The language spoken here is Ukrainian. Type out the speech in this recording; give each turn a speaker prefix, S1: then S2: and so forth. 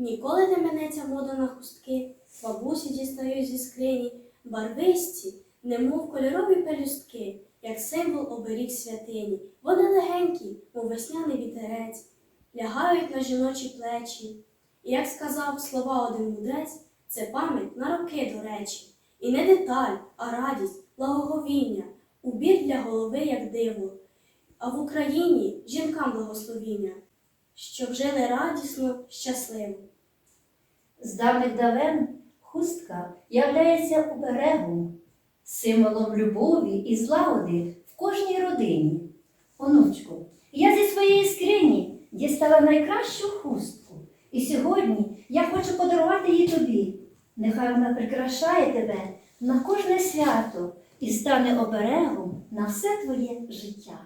S1: Ніколи не минеться мода на хустки, бабусі дістають зі скрині, барвисті, немов кольорові пелюстки, як символ оберіг святині. Вони легенькі, мов весняний вітерець, лягають на жіночі плечі. І як сказав слова один мудрець, це пам'ять на роки до речі. І не деталь, а радість, благоговіння, убір для голови, як диво. А в Україні жінкам благословіння, щоб жили радісно, щасливо.
S2: З давних давен хустка являється оберегом, символом любові і злагоди в кожній родині. Онучку, я зі своєї скрині дістала найкращу хустку, і сьогодні я хочу подарувати її тобі. Нехай вона прикрашає тебе на кожне свято і стане оберегом на все твоє життя.